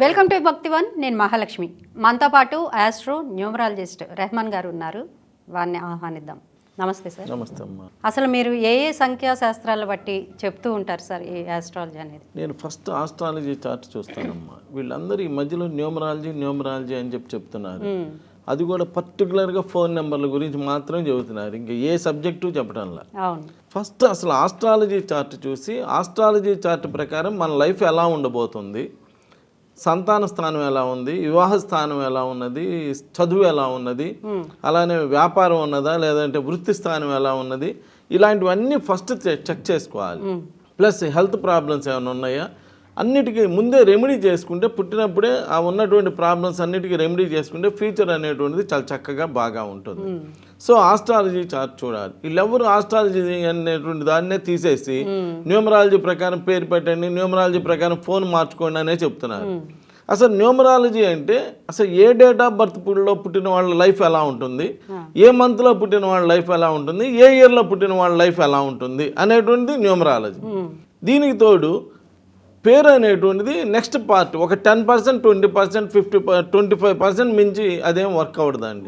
Welcome to Bhaktivan నేను మహాలక్ష్మి. మనతో పాటు ఆస్ట్రో న్యూమరాలజిస్ట్ రెహమాన్ గారు ఉన్నారు. వారిని ఆహ్వానిద్దాం. నమస్తే సార్. నమస్తే అమ్మా. అసలు మీరు ఏ ఏ సంఖ్యా శాస్త్రాలు బట్టి చెప్తూ ఉంటారు సార్ ఈ ఆస్ట్రాలజీ అనేది? నేను ఫస్ట్ ఆస్ట్రాలజీ చార్ట్ చూస్తానమ్మా. వీళ్ళందరూ ఈ మధ్యలో న్యూమరాలజీ న్యూమరాలజీ అని చెప్పి చెప్తున్నారు. అది కూడా పర్టికులర్గా ఫోన్ నెంబర్ల గురించి మాత్రం చెబుతున్నారు. ఇంకా ఏ సబ్జెక్టు చెప్పడంలా ఫస్ట్ అసలు ఆస్ట్రాలజీ చార్ట్ చూసి ఆస్ట్రాలజీ చార్ట్ ప్రకారం మన లైఫ్ ఎలా ఉండబోతుంది? సంతాన స్థానం ఎలా ఉంది? వివాహ స్థానం ఎలా ఉన్నది? చదువు ఎలా ఉన్నది? అలానే వ్యాపారం ఉన్నదా? లేదంటే వృత్తి స్థానం ఎలా ఉన్నది? ఇలాంటివన్నీ ఫస్ట్ చెక్ చేసుకోవాలి. ప్లస్ హెల్త్ ప్రాబ్లమ్స్ ఏమైనా ఉన్నాయా? అన్నిటికీ ముందే రెమెడీ చేసుకుంటే పుట్టినప్పుడే ఆ ఉన్నటువంటి ప్రాబ్లమ్స్ అన్నిటికీ రెమెడీ చేసుకుంటే ఫ్యూచర్ అనేటువంటిది చాలా చక్కగా బాగా ఉంటుంది. సో ఆస్ట్రాలజీ చార్ట్ చూడాలి. వీళ్ళెవరు ఆస్ట్రాలజీ అనేటువంటి దాన్నే తీసేసి న్యూమరాలజీ ప్రకారం పేరు పెట్టండి న్యూమరాలజీ ప్రకారం ఫోన్ మార్చుకోండి అనే చెప్తున్నారు. అసలు న్యూమరాలజీ అంటే అసలు ఏ డేట్ ఆఫ్ బర్త్లో పుట్టిన వాళ్ళ లైఫ్ ఎలా ఉంటుంది? ఏ మంత్లో పుట్టిన వాళ్ళ లైఫ్ ఎలా ఉంటుంది? ఏ ఇయర్లో పుట్టిన వాళ్ళ లైఫ్ ఎలా ఉంటుంది? అనేటువంటిది న్యూమరాలజీ దీనికి తోడు పేరు అనేటువంటిది నెక్స్ట్ పార్ట్ ఒక ten percent twenty percent fifty twenty five percent మించి అదేం వర్క్ అవ్వదండి.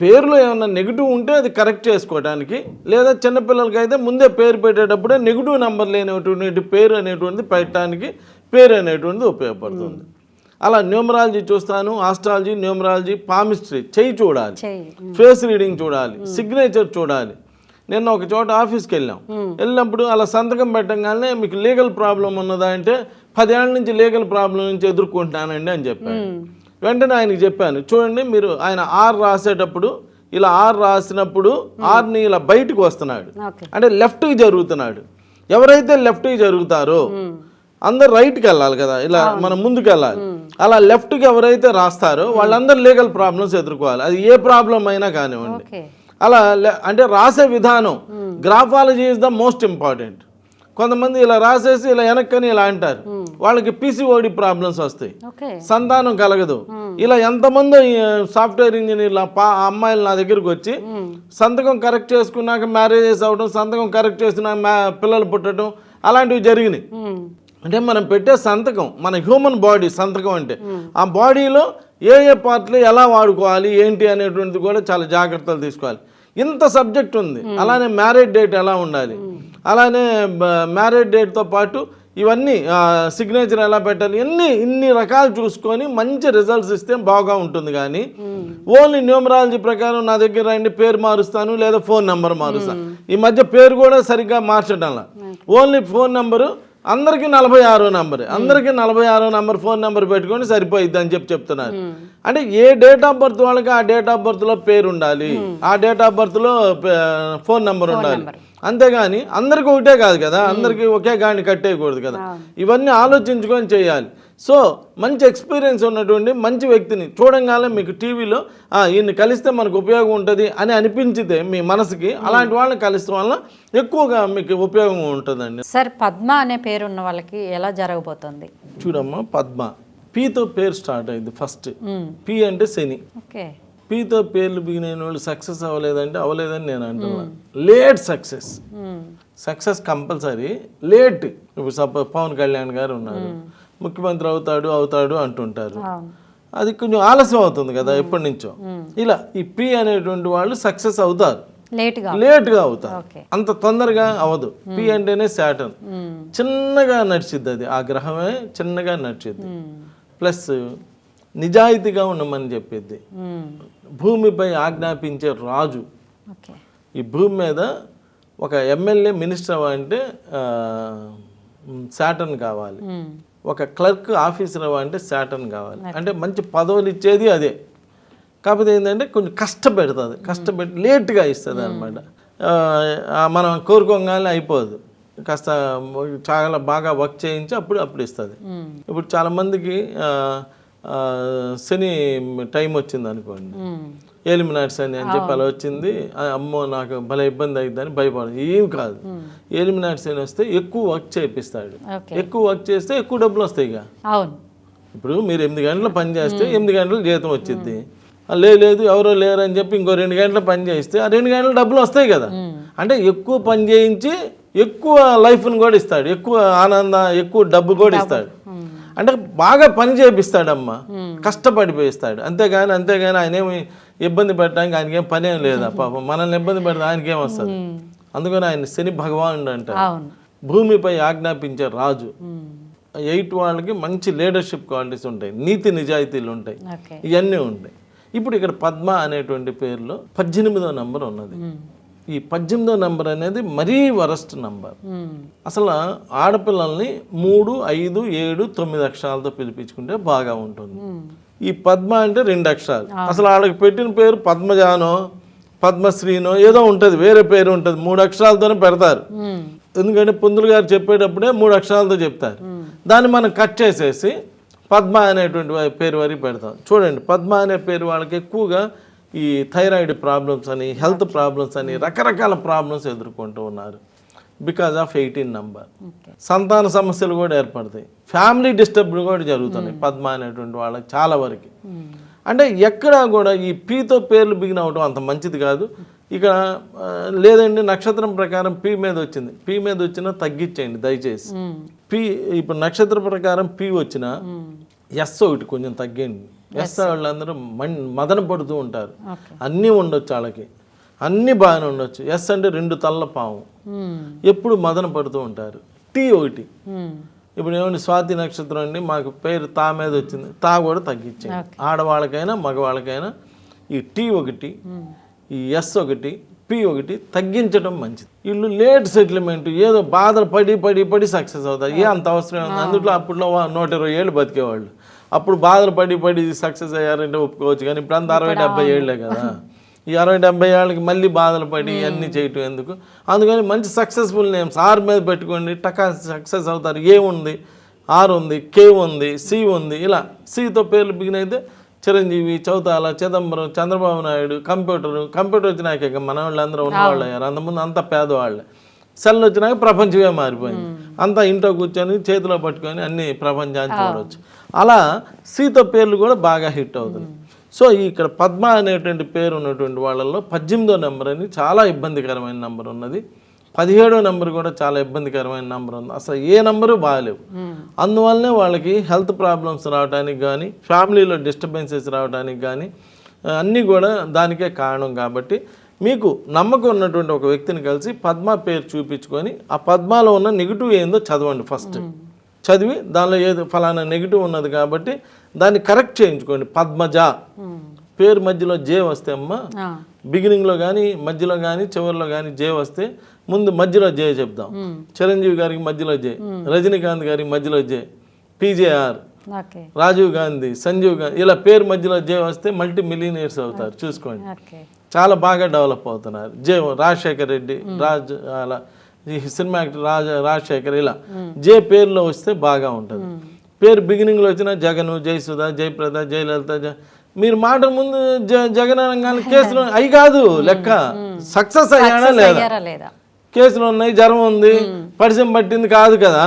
పేరులో ఏమైనా నెగిటివ్ ఉంటే అది కరెక్ట్ చేసుకోవడానికి లేదా చిన్నపిల్లలకి అయితే ముందే పేరు పెట్టేటప్పుడే నెగిటివ్ నెంబర్ లేనటువంటి పేరు అనేటువంటిది పెట్టడానికి పేరు అనేటువంటిది ఉపయోగపడుతుంది. అలా న్యూమరాలజీ చూస్తాను ఆస్ట్రాలజీ న్యూమరాలజీ పామిస్ట్రీ చెయ్యి చూడాలి. ఫేస్ రీడింగ్ చూడాలి సిగ్నేచర్ చూడాలి. నిన్న ఒక చోట ఆఫీస్కి వెళ్ళాం. వెళ్ళినప్పుడు అలా సంతకం పెట్టగానే మీకు లీగల్ ప్రాబ్లం ఉన్నదా అంటే పదేళ్ళ నుంచి లీగల్ ప్రాబ్లం నుంచి ఎదుర్కొంటున్నానండి అని చెప్పాను వెంటనే ఆయనకి చెప్పాను చూడండి మీరు ఆయన ఆర్ రాసేటప్పుడు ఇలా ఆర్ రాసినప్పుడు ఆర్ని ఇలా బయటకు వస్తున్నాడు. అంటే లెఫ్ట్కి జరుగుతున్నాడు. ఎవరైతే లెఫ్ట్కి జరుగుతారో అందరు రైట్కి వెళ్ళాలి కదా ఇలా మనం ముందుకు వెళ్ళాలి అలా లెఫ్ట్కి ఎవరైతే రాస్తారో వాళ్ళందరూ లీగల్ ప్రాబ్లమ్స్ ఎదుర్కోవాలి. అది ఏ ప్రాబ్లం అయినా కానివ్వండి. అలా లే- అంటే రాసే విధానం. Graphology is the most important కొంతమంది ఇలా రాసేసి ఇలా వెనక్కని ఇలా అంటారు. వాళ్ళకి పీసీఓడి ప్రాబ్లమ్స్ వస్తాయి. సంతానం కలగదు. ఇలా ఎంతమంది సాఫ్ట్వేర్ ఇంజనీర్ల పా అమ్మాయిలు నా దగ్గరికి వచ్చి సంతకం కరెక్ట్ చేసుకున్నాక మ్యారేజెస్ అవ్వడం సంతకం కరెక్ట్ చేసుకున్నాక పిల్లలు పుట్టడం అలాంటివి జరిగినాయి. అంటే మనం పెట్టే సంతకం మన హ్యూమన్ బాడీ సంతకం అంటే ఆ బాడీలో ఏ ఏ పార్ట్లు ఎలా వాడుకోవాలి ఏంటి అనేటువంటిది కూడా చాలా జాగ్రత్తలు తీసుకోవాలి. ఇంత సబ్జెక్ట్ ఉంది. అలానే మ్యారేజ్ డేట్ ఎలా ఉండాలి? అలానే మ్యారేజ్ డేట్తో పాటు ఇవన్నీ సిగ్నేచర్ ఎలా పెట్టాలి? ఇన్ని ఇన్ని రకాలు చూసుకొని మంచి రిజల్ట్స్ ఇస్తే బాగా ఉంటుంది కానీ ఓన్లీ న్యూమరాలజీ ప్రకారం నా దగ్గర రండి పేరు మారుస్తాను లేదా ఫోన్ నెంబర్ మారుస్తాను ఈ మధ్య పేరు కూడా సరిగ్గా మార్చడంలా. ఓన్లీ ఫోన్ నెంబరు అందరికీ నలభై ఆరో నంబర్. అందరికీ నలభై ఆరో నంబర్ ఫోన్ నెంబర్ పెట్టుకొని సరిపోయిద్ది అని చెప్పి చెప్తున్నారు. అంటే ఏ డేట్ ఆఫ్ బర్త్ వాళ్ళకి ఆ డేట్ ఆఫ్ బర్త్లో పేరు ఉండాలి. ఆ డేట్ ఆఫ్ బర్త్లో ఫోన్ నెంబర్ ఉండాలి. అంతేగాని అందరికీ ఒకటే కాదు కదా. అందరికీ ఒకే గాని కట్టేయకూడదు కదా. ఇవన్నీ ఆలోచించుకొని చేయాలి. సో మంచి ఎక్స్పీరియన్స్ ఉన్నటువంటి మంచి వ్యక్తిని చూడంగానే మీకు టీవీలో ఈయన్ని కలిస్తే మనకు ఉపయోగం ఉంటుంది అని అనిపించితే మీ మనసుకి అలాంటి వాళ్ళని కలిస్తే వల్ల ఎక్కువగా మీకు ఉపయోగం ఉంటుందండి. సార్ పద్మ అనే పేరు ఉన్న వాళ్ళకి ఎలా జరగబోతుంది? చూడమ్మా పద్మ. పీతో పేరు స్టార్ట్ అయింది ఫస్ట్. పి అంటే శని. ఓకే. పీతో పేర్లు బిగిన వాళ్ళు సక్సెస్ అవ్వలేదంటే అవ్వలేదని నేను అంటున్నా. Late success. Success compulsory late ఇప్పుడు సపోజ్ పవన్ కళ్యాణ్ గారు ఉన్నారు. ముఖ్యమంత్రి అవుతాడు అవుతాడు అంటుంటారు. అది కొంచెం ఆలస్యం అవుతుంది కదా ఎప్పటి నుంచో. ఇలా ఈ పి అనేటువంటి వాళ్ళు సక్సెస్ అవుతారు. లేట్గా అవుతారు. అంత తొందరగా అవ్వదు. పి అంటేనే శాటర్న్ మ్మ్. చిన్నగా నడిచిద్ది అది ఆ గ్రహమే చిన్నగా నడిచిద్ది. ప్లస్ నిజాయితీగా ఉండమని చెప్పిద్ది. భూమిపై ఆజ్ఞాపించే రాజు. ఈ భూమి మీద ఒక ఎమ్మెల్యే మినిస్టర్ అవ్వాలంటే శాటర్న్ కావాలి. ఒక క్లర్క్ ఆఫీసర్ అవ్వాలంటే శాటర్న్ కావాలి. అంటే మంచి పదవులు ఇచ్చేది అదే. కాకపోతే ఏంటంటే కొంచెం కష్టపెడుతుంది. కష్టపెట్టి లేట్గా ఇస్తుంది అనమాట మనం కోరుకోగానే అయిపోదు. కాస్త చాలా బాగా వర్క్ చేయించి అప్పుడు అప్పుడు ఇస్తుంది. మ్మ్. ఇప్పుడు చాలామందికి శని టైం వచ్చింది అనుకోండి మ్మ్. ఎలిమినాట్స్ అని అని చెప్పి అలా వచ్చింది. అమ్మో నాకు భలే ఇబ్బంది అవుతుందని భయపడదు ఏం కాదు. ఎలిమినాట్స్ అని వస్తే ఎక్కువ వర్క్ చేపిస్తాడు. ఎక్కువ వర్క్ చేస్తే ఎక్కువ డబ్బులు వస్తాయి ఇక. అవును. ఇప్పుడు మీరు ఎనిమిది గంటలు పని చేస్తే ఎనిమిది గంటలు జీతం వచ్చింది లేదు ఎవరో లేరు అని చెప్పి ఇంకో రెండు గంటలు పని చేస్తే ఆ రెండు గంటలు డబ్బులు వస్తాయి కదా. అంటే ఎక్కువ పని చేయించి ఎక్కువ లైఫ్ని కూడా ఇస్తాడు. ఎక్కువ ఆనంద ఎక్కువ డబ్బు కూడా ఇస్తాడు. అంటే బాగా పని చేపిస్తాడమ్మా. కష్టపడిపోయిస్తాడు. అంతేగాని అంతేగాని ఆయన ఏమి ఇబ్బంది పెట్టడానికి ఆయనకి ఏం పని ఏం లేదా? పాపం మనల్ని ఇబ్బంది పెడితే ఆయనకి ఏం వస్తుంది అందుకని ఆయన శని భగవానుడు అంటారు భూమిపై ఆజ్ఞాపించే రాజు. ఎయిట్ వాళ్ళకి మంచి లీడర్షిప్ క్వాలిటీస్ ఉంటాయి. నీతి నిజాయితీలు ఉంటాయి. ఇవన్నీ ఉంటాయి. ఇప్పుడు ఇక్కడ పద్మ అనేటువంటి పేరులో పద్దెనిమిదో నంబర్ ఉన్నది. ఈ పద్దెనిమిదో నంబర్ అనేది మరీ వరస్ట్ నంబర్. అసలు ఆడపిల్లల్ని మూడు ఐదు ఏడు తొమ్మిది అక్షరాలతో పిలిపించుకుంటే బాగా ఉంటుంది. ఈ పద్మ అంటే రెండు అక్షరాలు. అసలు వాళ్ళకి పెట్టిన పేరు పద్మజానో పద్మశ్రీనో ఏదో ఉంటుంది వేరే పేరు ఉంటుంది. మూడు అక్షరాలతోనే పెడతారు. ఎందుకంటే పుందులు గారు చెప్పేటప్పుడే మూడు అక్షరాలతో చెప్తారు. దాన్ని మనం కట్ చేసేసి పద్మ అనేటువంటి పేరు వరకు పెడతాం. చూడండి పద్మ అనే పేరు వాళ్ళకి ఎక్కువగా ఈ థైరాయిడ్ ప్రాబ్లమ్స్ అని హెల్త్ ప్రాబ్లమ్స్ అని రకరకాల ప్రాబ్లమ్స్ ఎదుర్కొంటూ ఉన్నారు. బికాజ్ ఆఫ్ ఎయిటీన్ నంబర్ సంతాన సమస్యలు కూడా ఏర్పడతాయి. ఫ్యామిలీ డిస్టర్బ్ కూడా జరుగుతున్నాయి. పద్మ అనేటువంటి వాళ్ళకి చాలా వరకు. ఉమ్. అంటే ఎక్కడా కూడా ఈ పీతో పేర్లు బిగిన అవడం అంత మంచిది కాదు. ఇక ఆ, లేదండి నక్షత్రం ప్రకారం పీ మీద వచ్చింది. పీ మీద వచ్చినా తగ్గించేయండి దయచేసి. పీ ఇప్పుడు నక్షత్ర ప్రకారం పీ వచ్చిన. ఎస్ ఒకటి కొంచెం తగ్గండి ఎస్ వాళ్ళందరూ మన్ మదన పడుతూ ఉంటారు. అన్నీ ఉండొచ్చు వాళ్ళకి. అన్నీ బాగానే ఉండొచ్చు. ఎస్ అంటే రెండు తల్ల పాము. ఉమ్. ఎప్పుడు మదన పడుతూ ఉంటారు. టీ ఒకటి. ఉమ్. ఇప్పుడు ఏమండి స్వాతి నక్షత్రం అండి మాకు పేరు తా మీద వచ్చింది. తా కూడా తగ్గించండి ఆడవాళ్ళకైనా మగవాళ్ళకైనా ఈ టీ ఒకటి ఈ ఎస్ ఒకటి పి ఒకటి తగ్గించడం మంచిది. వీళ్ళు లేట్ సెటిల్మెంట్ ఏదో బాధలు పడి పడి పడి సక్సెస్ అవుతారు. ఏ అంత అవసరం అందుట్లో అప్పట్లో నూట ఇరవై ఏళ్ళు బతికేవాళ్ళు. అప్పుడు బాధలు పడి పడి సక్సెస్ అయ్యారంటే ఒప్పుకోవచ్చు. కానీ ఇప్పుడు అంత అరవై డెబ్బై ఏళ్ళే కదా. ఈ అరవై డెబ్బై ఏళ్ళకి మళ్ళీ బాధలు పడి అన్నీ చేయటం ఎందుకు? అందుకని మంచి సక్సెస్ఫుల్ నేమ్స్ ఆర్ మీద పెట్టుకోండి. టకా సక్సెస్ అవుతారు. ఏ ఉంది? ఆర్ ఉంది కే ఉంది సి ఉంది ఇలా. సితో పేర్లు బిగిన్ అయితే చిరంజీవి చౌతాల చిదంబరం చంద్రబాబు నాయుడు కంప్యూటర్. కంప్యూటర్ వచ్చినాక ఇక మన వాళ్ళు అందరూ ఉన్నవాళ్ళు అయ్యారు అంతకుముందు అంతా పేదవాళ్ళే. సెల్ వచ్చినాక ప్రపంచమే మారిపోయింది. అంతా ఇంట్లో కూర్చొని చేతిలో పట్టుకొని అన్ని ప్రపంచాన్ని చూడవచ్చు అలా సీత పేర్లు కూడా బాగా హిట్ అవుతుంది సో ఇక్కడ పద్మ అనేటువంటి పేరు ఉన్నటువంటి వాళ్ళల్లో పద్దెనిమిదో నెంబర్ అని చాలా ఇబ్బందికరమైన నెంబర్ ఉన్నది. పదిహేడో నెంబర్ కూడా చాలా ఇబ్బందికరమైన నెంబర్ ఉంది. అసలు ఏ నెంబరు బాగాలేవు. అందువల్లనే వాళ్ళకి హెల్త్ ప్రాబ్లమ్స్ రావడానికి కానీ ఫ్యామిలీలో డిస్టర్బెన్సెస్ రావడానికి కానీ అన్నీ కూడా దానికే కారణం కాబట్టి మీకు నమ్మకం ఉన్నటువంటి ఒక వ్యక్తిని కలిసి పద్మ పేరు చూపించుకొని ఆ పద్మాలో ఉన్న నెగిటివ్ ఏందో చదవండి ఫస్ట్. చదివి దానిలో ఏదో ఫలానా నెగిటివ్ ఉన్నది కాబట్టి దాన్ని కరెక్ట్ చేయించుకోండి. పద్మజ. పేరు మధ్యలో జే వస్తే అమ్మ. బిగినింగ్లో కానీ మధ్యలో కానీ చివరిలో కానీ జే వస్తే ముందు మధ్యలో జే చెప్దాం. చిరంజీవి గారికి మధ్యలో జే రజనీకాంత్ గారికి మధ్యలో జే పీజేఆర్ రాజీవ్ గాంధీ సంజీవ్ గాంధీ ఇలా పేరు మధ్యలో జే వస్తే మల్టీ మిలియనీర్స్ అవుతారు. చూసుకోండి. చాలా బాగా డెవలప్ అవుతున్నారు. జే రాజశేఖర్ రెడ్డి రాజ్ అలా ఈ సినిమా యాక్టర్ రాజ రాజశేఖర్ ఇలా. జే పేరులో వస్తే బాగా ఉంటుంది. పేరు బిగినింగ్లో వచ్చిన జగన్ జయసుధ జయప్రద జయలలిత జ- మీరు మాట ముందు జ జగన్ అనగానే కేసులు అవి కాదు లెక్క. సక్సెస్ అయ్యాడా లేదా? కేసులు ఉన్నాయి జ్వరం ఉంది పరిచయం పట్టింది కాదు కదా.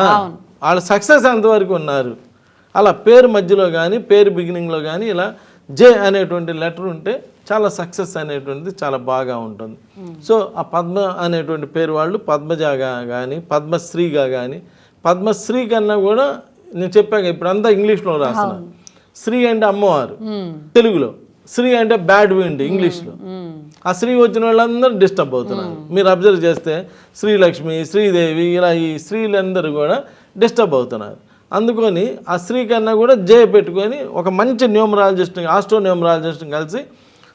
వాళ్ళు సక్సెస్ ఎంతవరకు ఉన్నారు? అలా పేరు మధ్యలో కానీ పేరు బిగినింగ్లో కానీ ఇలా జే అనేటువంటి లెటర్ ఉంటే చాలా సక్సెస్ అనేటువంటిది చాలా బాగా ఉంటుంది. సో ఆ పద్మ అనేటువంటి పేరు వాళ్ళు పద్మజాగా కానీ పద్మశ్రీగా కానీ పద్మశ్రీ కన్నా కూడా నేను చెప్పాక ఇప్పుడంతా ఇంగ్లీష్లో రాస్తున్నారు శ్రీ అంటే అమ్మవారు. తెలుగులో. శ్రీ అంటే బ్యాడ్ విండ్ ఇంగ్లీష్లో. ఆ శ్రీ వచ్చిన వాళ్ళందరూ డిస్టర్బ్ అవుతున్నారు. మీరు అబ్జర్వ్ చేస్తే శ్రీలక్ష్మి శ్రీదేవి ఇలా ఈ స్త్రీలందరూ కూడా డిస్టర్బ్ అవుతున్నారు. అందుకని ఆ స్త్రీ కన్నా కూడా జే పెట్టుకొని ఒక మంచి న్యూమరాలజిస్ట్ ఆస్ట్రో న్యూమరాలజిస్ట్ని కలిసి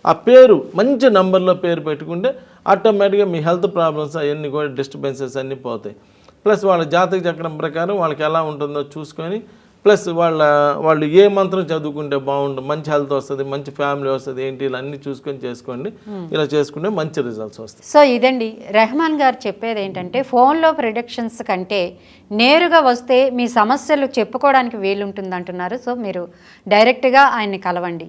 ఆ పేరు మంచి నంబర్లో పేరు పెట్టుకుంటే ఆటోమేటిక్గా మీ హెల్త్ ప్రాబ్లమ్స్ అవన్నీ కూడా డిస్టర్బెన్సెస్ అన్నీ పోతాయి. ప్లస్ వాళ్ళ జాతక చక్రం ప్రకారం వాళ్ళకి ఎలా ఉంటుందో చూసుకొని ప్లస్ వాళ్ళ వాళ్ళు ఏ మంత్రం చదువుకుంటే బాగుంటుంది మంచి హెల్త్ వస్తుంది మంచి ఫ్యామిలీ వస్తుంది ఏంటి ఇలా అన్నీ చూసుకొని చేసుకోండి. ఇలా చేసుకుంటే మంచి రిజల్ట్స్ వస్తాయి. సో ఇదండి రెహమాన్ గారు చెప్పేది ఏంటంటే ఫోన్లో ప్రిడిక్షన్స్ కంటే నేరుగా వస్తే మీ సమస్యలు చెప్పుకోవడానికి వీలుంటుంది అంటున్నారు సో మీరు డైరెక్ట్గా ఆయన్ని కలవండి.